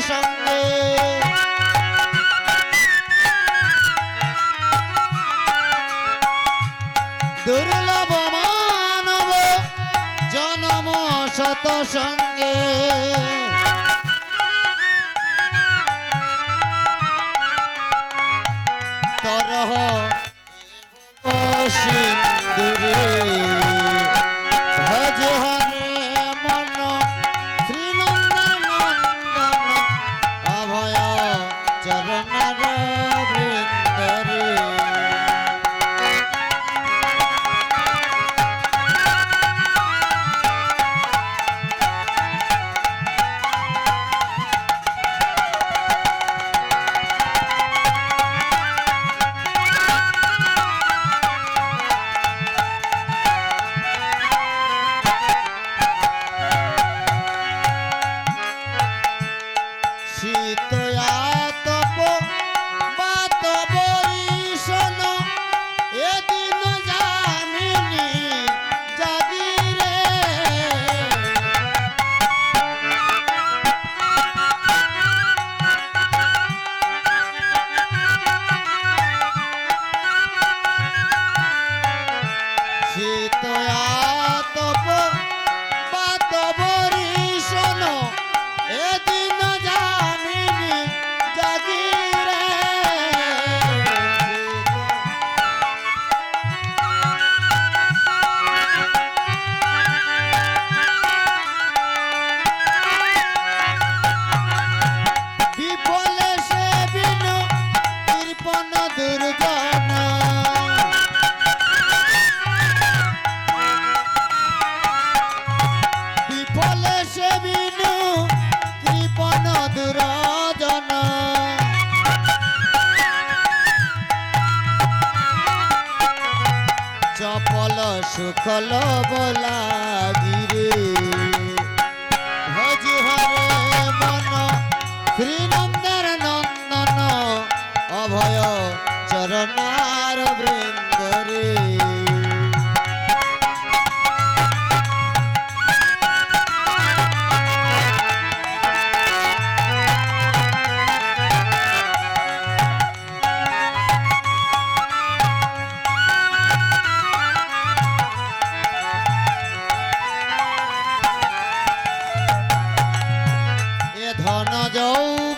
সঙ্গে। দুর্লভ মানব জনম শত সঙ্গে। তরহ। সিন্দুরে চপল সুখল বলাগিরে ভজি হরে মন শ্রীনন্দের নন্দন অভয় চরণার বৃন্দরে। Oh.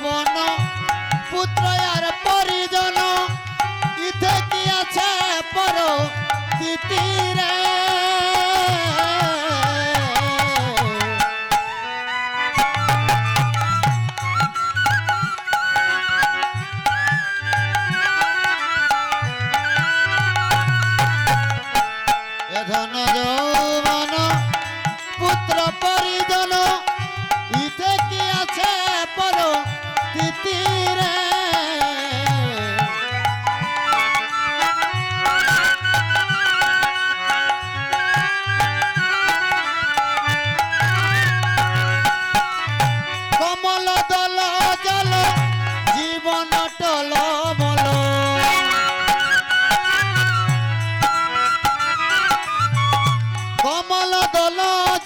কমল দল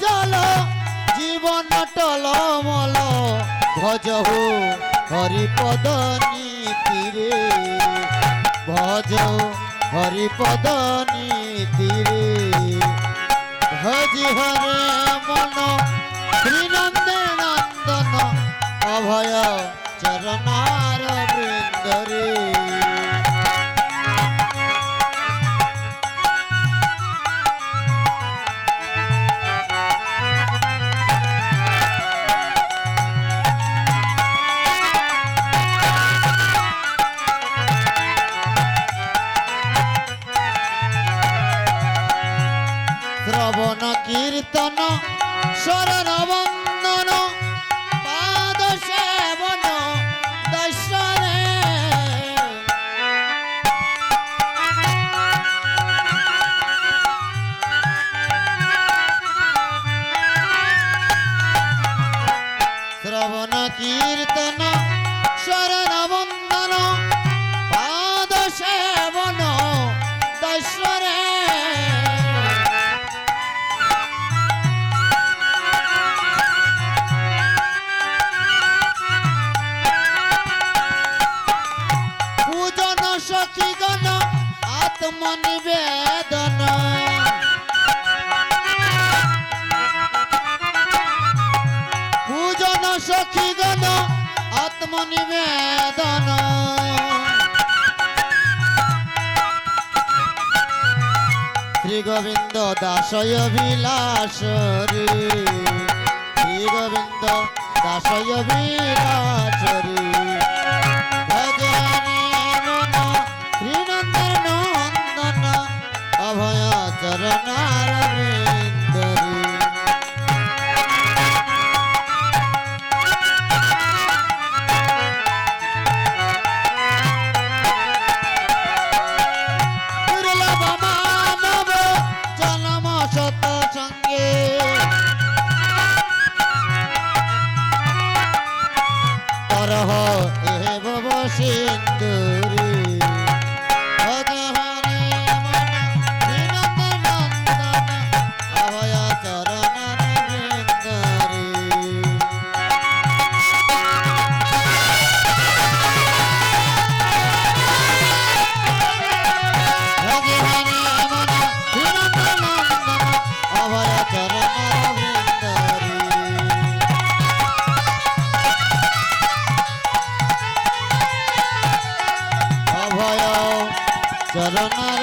জল, জীবন টলমল ভজ হো হরিপদ নীতিরে। ভজ হরিপদ নীতিরে। ভজি হরে মন, শ্রীনন্দে নন্দন, অভয় চরণার বৃন্দরে। শ্রবণ কীর্তন শরণ বন্দন পাদ সেবন দর্শনে। শ্রবণ কীর্তন শরণ নিবেদন পূজন সখীগণ আত্মনিবেদন। শ্রী গোবিন্দ দাসয় বিলাস রে। শ্রী গোবিন্দ দাসয় বিলাস আমার Sarana